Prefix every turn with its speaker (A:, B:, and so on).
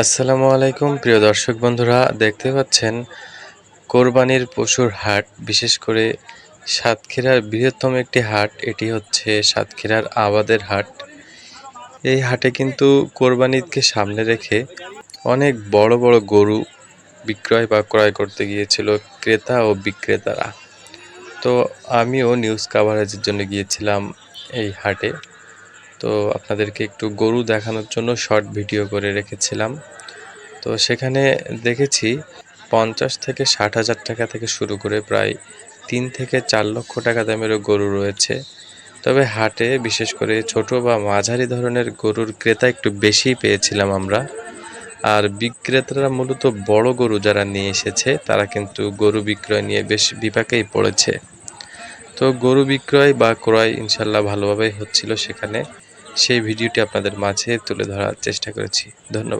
A: আসসালামু আলাইকুম, প্রিয় দর্শক বন্ধুরা, দেখতে পাচ্ছেন কোরবানির পশুর হাট। বিশেষ করে সাতক্ষীরার বৃহত্তম একটি হাট, এটি হচ্ছে সাতক্ষীরার আবাদের হাট। এই হাটে কিন্তু কোরবানিকে সামনে রেখে অনেক বড় বড় গরু বিক্রয় বা ক্রয় করতে গিয়েছিল ক্রেতা ও বিক্রেতারা। তো আমিও নিউজ কাভারেজের জন্য গিয়েছিলাম এই হাটে। তো আপনাদেরকে একটু গরু দেখানোর জন্য শর্ট ভিডিও করে রেখেছিলাম। তো সেখানে দেখেছি পঞ্চাশ থেকে ষাট হাজার টাকা থেকে শুরু করে প্রায় তিন থেকে চার লক্ষ টাকা দামেরও গরু রয়েছে। তবে হাটে বিশেষ করে ছোট বা মাঝারি ধরনের গরুর ক্রেতা একটু বেশিই পেয়েছিলাম আমরা। আর বিক্রেতারা মূলত বড় গরু যারা নিয়ে এসেছে, তারা কিন্তু গরু বিক্রয় নিয়ে বেশ বিপাকেই পড়েছে। তো গরু বিক্রয় বা ক্রয় ইনশাল্লাহ ভালোভাবেই হচ্ছিল সেখানে। সেই ভিডিওটি আপনাদের মাঝে তুলে ধরার চেষ্টা করেছি। ধন্যবাদ।